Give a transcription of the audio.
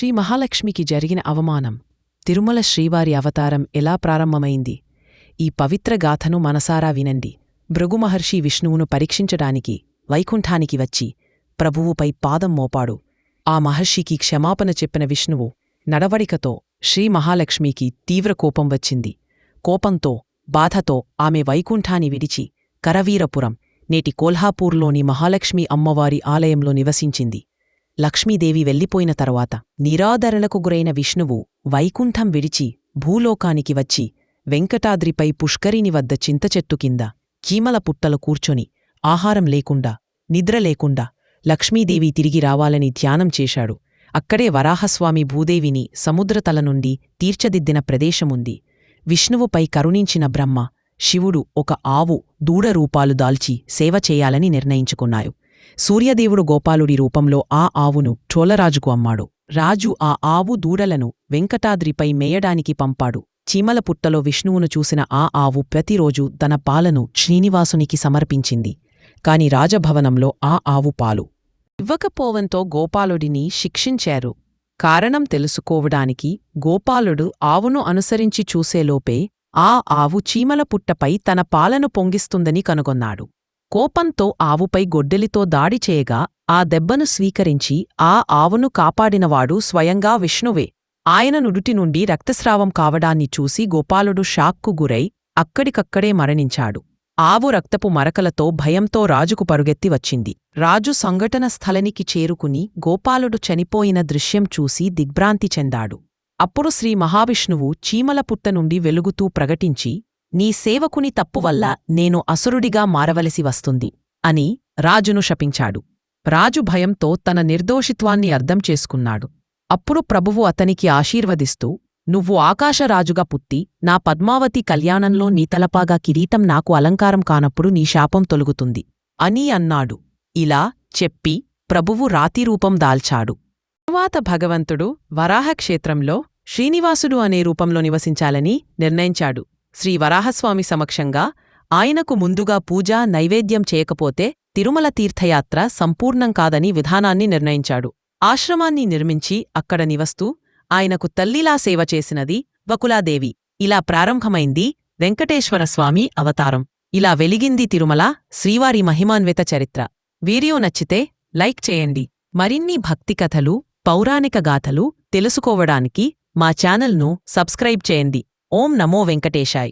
శ్రీ మహాలక్ష్మికి జరిగిన అవమానం. తిరుమల శ్రీవారి అవతారం ఎలా ప్రారంభమైంది? ఈ పవిత్ర గాథను మనసారా వినండి. భృగుమహర్షి విష్ణువును పరీక్షించడానికి వైకుంఠానికి వచ్చి ప్రభువుపై పాదం మోపాడు. ఆ మహర్షికి క్షమాపణ చెప్పిన విష్ణువు నడవడికతో శ్రీ మహాలక్ష్మికి తీవ్ర కోపం వచ్చింది. కోపంతో బాధతో ఆమె వైకుంఠాన్ని విడిచి కరవీరపురం నేటి కోల్హాపూర్లోని మహాలక్ష్మి అమ్మవారి ఆలయంలో నివసించింది. లక్ష్మీదేవి వెళ్ళిపోయిన తరువాత నిరాదరణకు గురైన విష్ణువు వైకుంఠం విడిచి భూలోకానికి వచ్చి వెంకటాద్రిపై పుష్కరిని వద్ద చింతచెట్టు కింద కీమల పుట్టలు కూర్చొని ఆహారం లేకుండా నిద్ర లేకుండా లక్ష్మీదేవి తిరిగి రావాలని ధ్యానం చేశాడు. అక్కడే వరాహస్వామి భూదేవిని సముద్రతల నుండి తీర్చదిద్దిన ప్రదేశముంది. విష్ణువుపై కరుణించిన బ్రహ్మ శివుడు ఒక ఆవు దూడరూపాలు దాల్చి సేవ చేయాలని నిర్ణయించుకున్నాడు సూర్యదేవుడు గోపాలుడి రూపంలో ఆ ఆవును చోళరాజుకు అమ్మాడు. రాజు ఆ ఆవు దూడలను వెంకటాద్రిపై మేయడానికి పంపాడు. చీమల పుట్టలో విష్ణువును చూసిన ఆ ఆవు ప్రతిరోజు తన పాలను శ్రీనివాసునికి సమర్పించింది. కాని రాజభవనంలో ఆ ఆవు పాలు ఇవ్వకపోవంతో గోపాలుడిని శిక్షించారు. కారణం తెలుసుకోవడానికి గోపాలుడు ఆవును అనుసరించి చూసేలోపే ఆ ఆవు చీమల పుట్టపై తన పాలను పొంగిస్తుందని కనుగొన్నాడు. కోపంతో ఆవుపై గొడ్డలితో దాడి చేయగా ఆ దెబ్బను స్వీకరించి ఆ ఆవును కాపాడినవాడు స్వయంగా విష్ణువే. ఆయన నుడుటి నుండి రక్తస్రావం కావడాన్ని చూసి గోపాలుడు షాక్కు గురై అక్కడికక్కడే మరణించాడు. ఆవు రక్తపు మరకలతో భయంతో రాజుకు పరుగెత్తి వచ్చింది. రాజు సంఘటన స్థలనికి చేరుకుని గోపాలుడు చనిపోయిన దృశ్యం చూసి దిగ్భ్రాంతి చెందాడు. అప్పుడు శ్రీ మహావిష్ణువు చీమల పుట్ట నుండి వెలుగుతూ ప్రకటించి నీ సేవకుని తప్పువల్ల నేను అసురుడిగా మారవలసి వస్తుంది అని రాజును శపించాడు. రాజు భయంతో తన నిర్దోషిత్వాన్ని అర్థం చేసుకున్నాడు. అప్పుడు ప్రభువు అతనికి ఆశీర్వదిస్తూ నువ్వు ఆకాశరాజుగా పుత్తి నా పద్మావతి కళ్యాణంలో నీ తలపాగా కిరీటం నాకు అలంకారం కానప్పుడు నీ శాపం తొలుగుతుంది అని అన్నాడు. ఇలా చెప్పి ప్రభువు రాతిరూపం దాల్చాడు. తరువాత భగవంతుడు వరాహక్షేత్రంలో శ్రీనివాసుడు అనే రూపంలో నివసించాలని నిర్ణయించాడు. శ్రీ వరాహస్వామి సమక్షంగా ఆయనకు ముందుగా పూజ నైవేద్యం చేయకపోతే తిరుమల తీర్థయాత్ర సంపూర్ణం కాదని విధానాన్ని నిర్ణయించాడు. ఆశ్రమాన్ని నిర్మించి అక్కడ నివస్తూ ఆయనకు తల్లిలా సేవ చేసినది వకులాదేవి. ఇలా ప్రారంభమైంది వెంకటేశ్వరస్వామి అవతారం. ఇలా వెలిగింది తిరుమల శ్రీవారి మహిమాన్విత చరిత్ర. వీడియో నచ్చితే లైక్ చేయండి. మరిన్ని భక్తి కథలు పౌరాణిక గాథలు తెలుసుకోవడానికి మా ఛానల్ను సబ్స్క్రైబ్ చేయండి. ఓం నమో వెంకటేశాయ్.